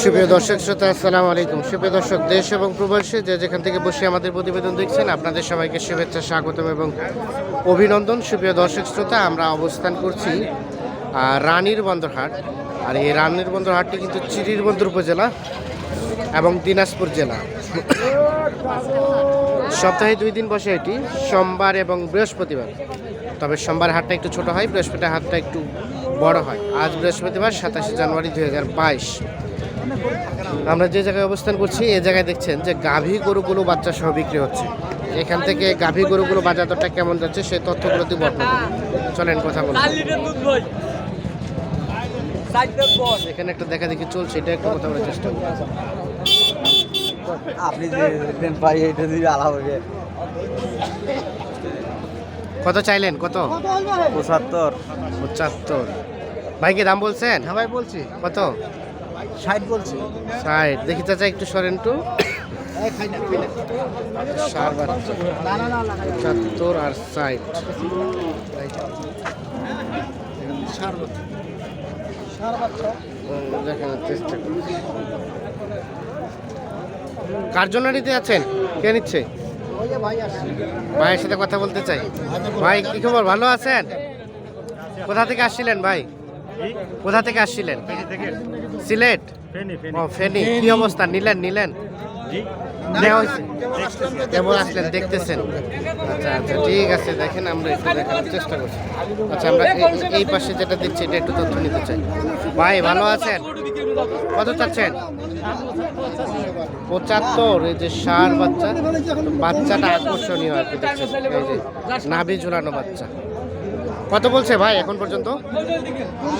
সুপ্রিয় দর্শক শ্রোতা, আসসালামু আলাইকুম। সুপ্রিয় দর্শক, দেশ এবং প্রবাসী যে যেখান থেকে বসে আমাদের প্রতিবেদন দেখছেন, আপনাদের সবাইকে শুভেচ্ছা, স্বাগতম এবং অভিনন্দন। সুপ্রিয় দর্শক শ্রোতা, আমরা অবস্থান করছি রানীর বন্দরহাট। আর এই রানীর বন্দরহাটটি কিন্তু চিরির বন্দর উপজেলা এবং দিনাজপুর জেলা। সপ্তাহে দুই দিন বসে এটি, সোমবার এবং বৃহস্পতিবার। তবে সোমবার হাটটা একটু ছোট হয়, বৃহস্পতিবার হাটটা একটু বড় হয়। আজ বৃহস্পতিবার সাতাশে জানুয়ারি দুই হাজার বাইশ। আমরা যে জায়গায় অবস্থান করছি এ জায়গায় দেখছেন যে গাভী গরুগুলো বাচ্চা সহ বিক্রি হচ্ছে। এখান থেকে গাভী গরুগুলো বাজার দরটা কেমন যাচ্ছে সেই তথ্যগুলো দিব চলেন কথা পর এখানে একটা দেখা দেখি চলছে এটা একটু কথা বলার চেষ্টা করি আপনি যে দেন ভাই এটা দিয়ে আলাদা হবে। কত চাইলেন? কত? পঁচাত্তর। পঁচাত্তর। ভাই কি দাম বলছেন? হ্যাঁ ভাই বলছি। কত? ষাট বলছি। ষাট। দেখি চাচা একটু সরেন বাচ্চা পঁচাত্তর আর ষাট। দেখানোর চেষ্টা কার জন্য নিতে যাচ্ছেন? কে নিচ্ছে? ভাইয়ের সাথে কথা বলতে চাই। ভাই কি খবর? ভালো আছেন? কোথা থেকে আসছিলেন ভাই? কোথা থেকে আসছিলেন? সিলেট? ও ফেনি। কি অবস্থা? নিলেন নিলেন? নেওয়া হয়েছে? কেমন আসলেন? দেখতেছেন? আচ্ছা আচ্ছা ঠিক আছে। দেখেন আমরা একটু দেখানোর চেষ্টা করছি। আচ্ছা আমরা এই- পাশে যেটা দিচ্ছি এটা একটু তথ্য নিতে চাই। ভাই ভালো আছেন? কত চাচ্ছেন? পঁচাত্তর এই যে সার বাচ্চা। বাচ্চাটা আকর্ষণীয় আর কি দেখছেন? এই যে নাভি ঝুলানো বাচ্চা। কত বলছে ভাই এখন পর্যন্ত?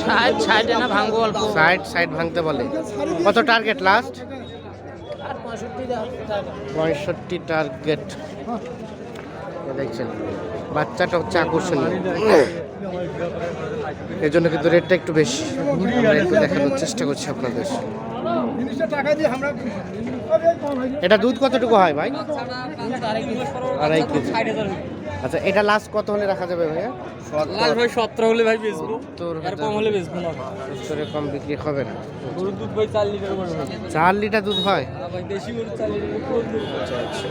ষাট ষাট না ভাঙবো অল্প। সাইড সাইড ভাঙতে বলে। কত টার্গেট লাস্ট পঁয়ষট্টি টার্গেট দেখছেন। বাচ্চাটা হচ্ছে আকর্ষণীয়। এই জন্য কিন্তু রেটটা একটু বেশি। আমরা একটু দেখানোর চেষ্টা করছি আপনাদের। এটা দুধ কতটুকু হয় ভাই? আড়াই কেজি। আচ্ছা এটা লাস্ট কত হলে রাখা যাবে ভাইয়া? লাল ভাই সতেরো হলে ভাই বেচবো। তোর কম হলে বেচবো না। সত্তরের কম বিক্রি হবে না। গরুর দুধ ভাই চার লিটার করে চার লিটার দুধ হয়? আর ভাই দেশি গরু চার লিটার আচ্ছা আচ্ছা।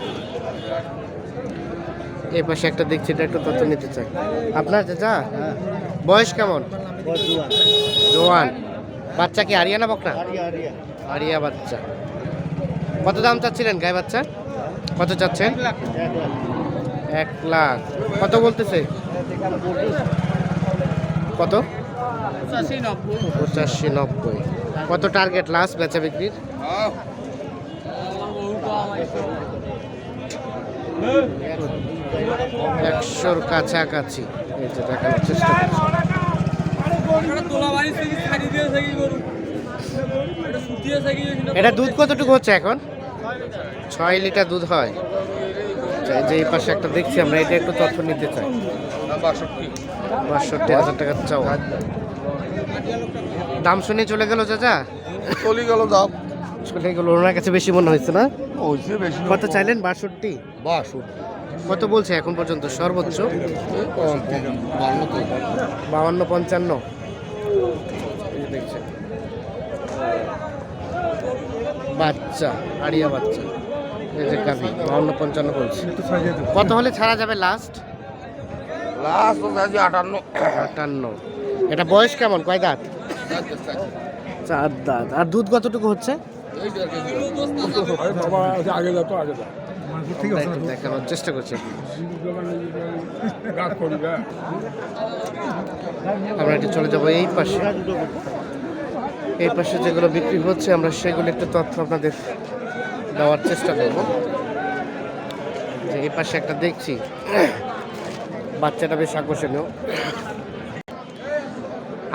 এই পাশে একটা দেখছি এটা একটু তথ্য নিতে চাই। আপনার চাচা? বয়স কেমন? জোয়ান। বাচ্চা কি আরিয়া না বকনা? আরিয়া। বাচ্চা। কত দাম চাচ্ছিলেন গায়ে বাচ্চা কত চাচ্ছেন? এক লাখ। কত বলতেছে? কত? পঁচাশি নব্বই। পঁচাশি নব্বই। কত টার্গেট লাস্ট বেচা বিক্রির? একশোর কাছাকাছি। এই যে দেখানোর চেষ্টা করছি। এটা দুধ কতটুকু হচ্ছে এখন? ছয় লিটার দুধ হয়। যে এই পাশে একটা দেখছি আমরা এটা একটু তথ্য নিতে চাই। বাষট্টি হাজার টাকা চাও দাম শুনে চলে গেল চাচা? চলে গেল দাম। চলে গেল ওনার কাছে বেশি মনে হয়েছে না কত চাইলেন? বাষট্টি? বাষট্টি। কত বলছে এখন পর্যন্ত? সর্বোচ্চ? বাউান্ন পঞ্চান্ন। দেখছেন। বাচ্চা আড়িয়া বাচ্চা। এই যে গাভি বাউন্ন পঞ্চান্ন বলছে। কত হলে ছাড়া যাবে লাস্ট লাস্ট আটান্ন। আটান্ন। এটা বয়স কেমন? কয় দাঁত? চার দাঁত। আর দুধ কতটুকু হচ্ছে? দেখানোর চেষ্টা করছি আমরা একটু চলে যাব এই পাশে। এই পাশে যেগুলো বিক্রি হচ্ছে আমরা সেগুলো একটু তথ্য আপনাদের দেওয়ার চেষ্টা করব। যে এই পাশে একটা দেখছি বাচ্চাটা বেশ আকর্ষণীয়।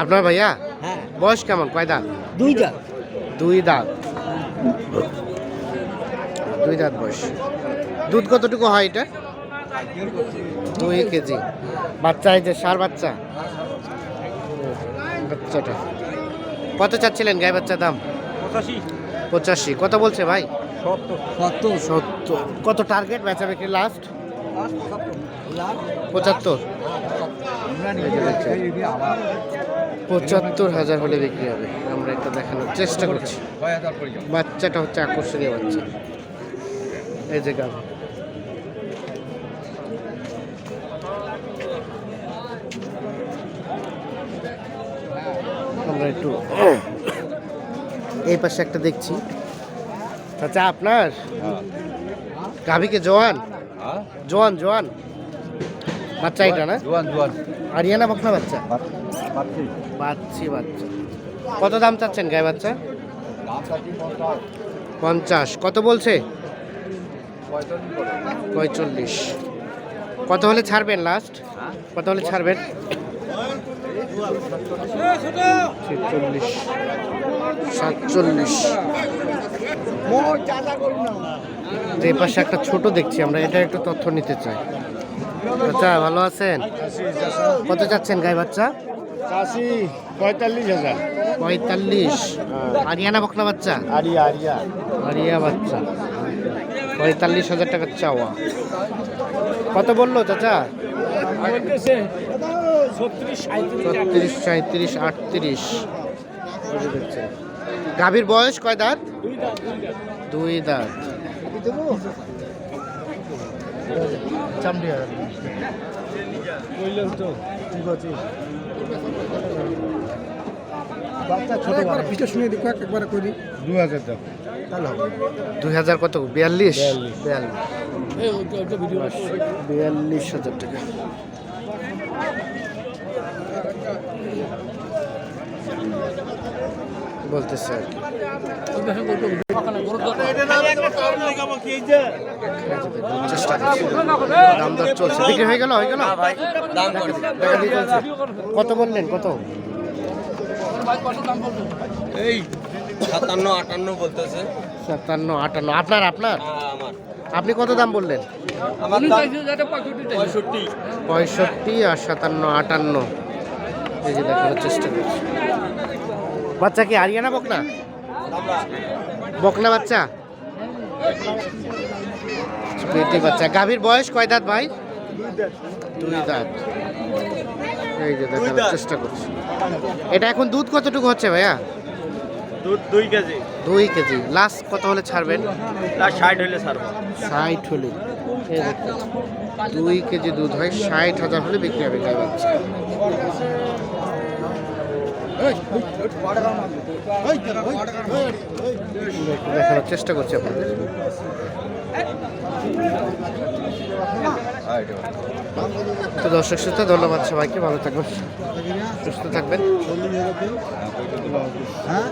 আপনার ভাইয়া হ্যাঁ। বয়স কেমন? কয় দাঁত? দুই দাঁত। দুই দাঁত। দুই দাঁত বয়স। দুধ কতটুকু হয় এটা? দুই কেজি। বাচ্চা এই যে সার বাচ্চা? বাচ্চাটা। কত চাচ্ছিলেন গায়ে বাচ্চার দাম? পঁচাশি। পঁচাশি। কত বলছে ভাই? সত্তর। সত্তর। সত্তর। কত টার্গেট বেচা বিক্রি লাস্ট পঁচাত্তর। পঁচাত্তর। হাজার হলে বিক্রি হবে। আমরা এটা দেখানোর চেষ্টা করছি। বাচ্চাটা হচ্ছে আকর্ষণীয় বাচ্চা। এই যে গাভী। একটু এই পাশে একটা দেখছি। আচ্ছা আপনার? গাভীকে জোয়ান? জোয়ান জোয়ান। বাচ্চা এটা না? জোয়ান জোয়ান। আরিয়ানা বকনা বাচ্চা? বাচ্চি বাচ্চা। কত দাম চাচ্ছেন গায়ে বাচ্চা? পঞ্চাশ। কত বলছে? পঁয়তাল্লিশ। কত হলে ছাড়বেন লাস্ট কত হলে ছাড়বেন? ছেচল্লিশ সাতচল্লিশ যে পাশে একটা ছোট দেখছি আমরা এটা একটু তথ্য নিতে চাই। আচ্ছা ভালো আছেন? কত চাচ্ছেন গাই বাচ্চা? চাষি পঁয়তাল্লিশ হাজার। পঁয়তাল্লিশ। আরিয়ানা বকনা বাচ্চা? Area area. আরিয়া বাচ্চা। পঁয়তাল্লিশ হাজার টাকার চাওয়া। কত বলল চাচা? ছত্রিশ সাঁত্রিশ আটত্রিশ। গাভীর বয়স কয় দাঁত? দুই দাঁত পিঠে শুনে দেখো একবার করি দু হাজার দাম দুই হাজার কত? বিয়াল্লিশ? বিয়াল্লিশ। বিয়াল্লিশ হাজার টাকা। বলতেছে আর কি। চেষ্টা দাম দর চলছে। বিক্রি হয়ে গেল হয়ে গেল? চলছে। কত বললেন কত? এই সাতান্ন আটান্ন বলতেছে। সাতান্ন আটান্ন। আপনার আপনার? আপনি কত দাম বললেন? পঁয়ষট্টি। পঁয়ষট্টি আর সাতান্ন আটান্ন। এই যে দেখানোর চেষ্টা করছি। বাচ্চা কি আরিয়ানা বকনা? বকনা বাচ্চা? পেটি বাচ্চা। গাভীর বয়স কয় দাঁত ভাই? দুই দাঁত। এই যে দেখানোর চেষ্টা করছি। এটা এখন দুধ কতটুকু হচ্ছে ভাইয়া? দুধ দুই কেজি। দুই কেজি। লাস্ট কত হলে ছাড়বেন? ষাট হইলে ছাড়বো। ষাট হলে। দুই কেজি দুধ হয় ষাট হাজার হলে বিক্রি হবে গাই বাচ্চা। দেখানোর চেষ্টা করছি আপনাদের। তো দর্শক শ্রোতা ধন্যবাদ সবাইকে ভালো থাকবেন সুস্থ থাকবেন। হ্যাঁ।